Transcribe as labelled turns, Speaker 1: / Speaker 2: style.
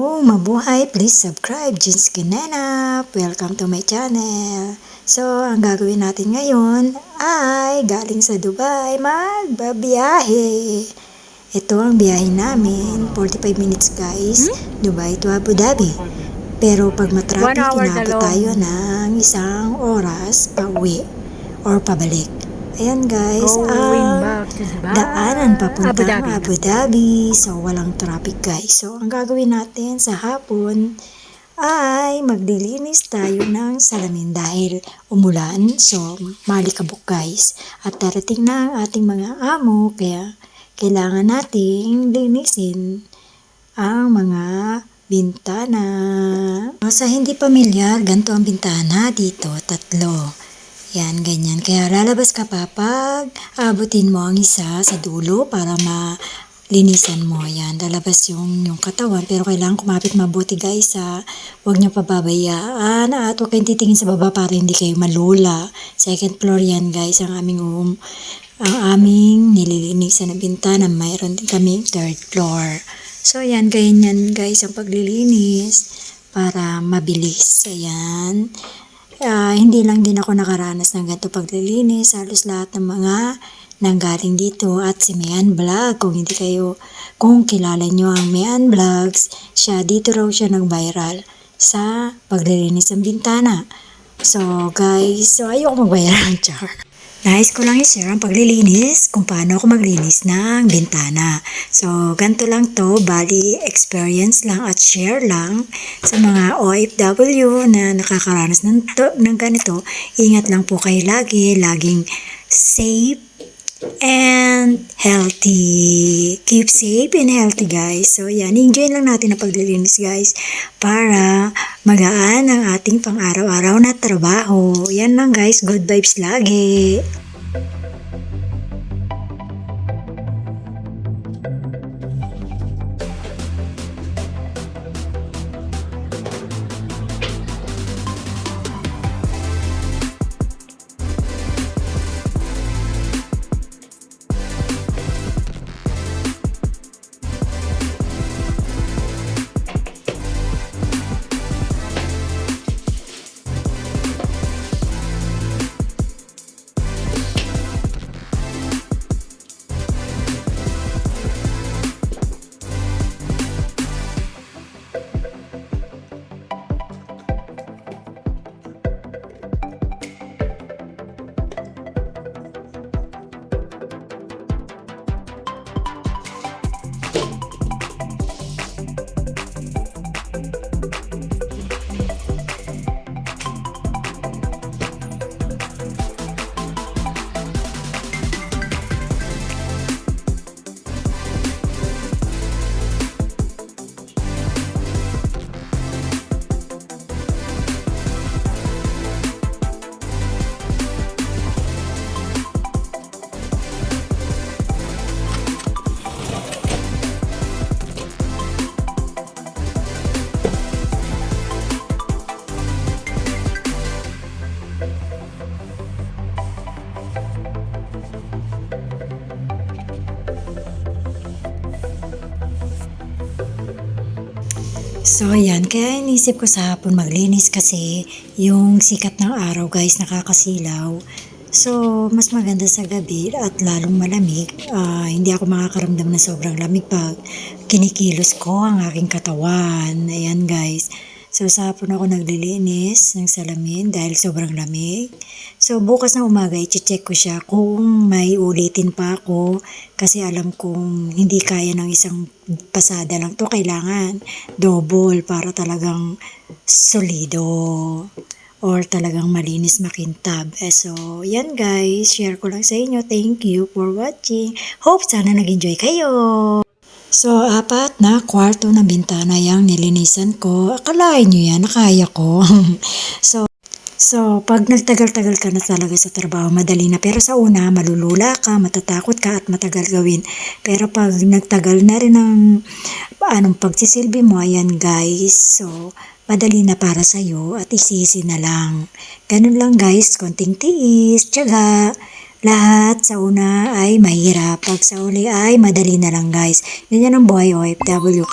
Speaker 1: Oh, mabuhay! Please subscribe, Jeans Kinenap! Welcome to my channel! So, ang gagawin natin ngayon ay galing sa Dubai, magbabiyahe! Ito ang biyahe namin, 45 minutes guys, Dubai to Abu Dhabi. Pero pag matraffic,
Speaker 2: dalawang.
Speaker 1: tayo ng isang oras pa uwi or pabalik. Ayan guys, ang daanan papuntang
Speaker 2: Abu Dhabi.
Speaker 1: Abu Dhabi. So, walang traffic guys. So, ang gagawin natin sa hapon ay maglilinis tayo ng salamin dahil umulan. So, malikabok guys. At darating na ang ating mga amo. Kaya, kailangan nating linisin ang mga bintana. Sa hindi pamilyar, ganito ang bintana dito, tatlo. Yan, ganyan. Kaya lalabas ka pa pag abutin mo ang isa sa dulo para malinisan mo. Yan, lalabas yung, yung katawan. Pero kailangan kumapit mabuti guys ha. Huwag niyo pababayaan at huwag kayong titingin sa baba para hindi kayo malula. Second floor yan guys, ang aming room. Ang aming nililinisan na bintana. Mayroon din kami third floor. So yan, ganyan guys ang paglilinis para mabilis. Ayan. Hindi lang din ako nakaranas ng ganito paglilinis. Halos lahat ng mga nanggaling dito at si Mayan Vlog. Kung hindi kayo, kung kilala nyo ang Mayan Vlogs, siya dito raw siya nag-viral sa paglilinis ng bintana. So guys, so ayoko mag-viral, char. Nais ko lang i-share ang paglilinis kung paano ako maglinis ng bintana. So, ganito lang to, bali experience lang at share lang sa mga OFW na nakakaranas ng, to, ng ganito. Ingat lang po kayo lagi, laging safe and healthy. Keep safe and healthy guys. So yan, enjoy lang natin ang paglilinis guys para magaan ang ating pang-araw-araw na trabaho. Yan lang guys, good vibes lagi. So yan, kaya inisip ko sa hapon maglinis kasi yung sikat ng araw guys nakakasilaw. So, mas maganda sa gabi at lalong malamig. Ah, hindi ako makakaramdam na sobrang lamig pag kinikilos ko ang aking katawan. Ayan guys. So, sa hapon ako naglilinis ng salamin dahil sobrang lamig. So, bukas na umaga, i-check ko siya kung may ulitin pa ako kasi alam kong hindi kaya ng isang pasada lang to Kailangan double para talagang solido or talagang malinis makintab. Eh, so, yan guys. Share ko lang sa inyo. Thank you for watching. Hope sana nag-enjoy kayo. So, apat na kwarto ng bintana yung nilinisan ko. Akalain nyo yan, nakaya ko. so, so, pag nagtagal-tagal ka na talaga sa trabaho, madali na. Pero sa una, malulula ka, matatakot ka at matagal gawin. Pero pag nagtagal na rin ang anong pagsisilbi mo, ayan guys. So, madali na para sa'yo at isisi na lang. Ganun lang guys, konting tiis, tiyaga. Lahat sa una ay mahirap. Pag sa uli ay madali na lang guys. Ganyan ang buhay OFW.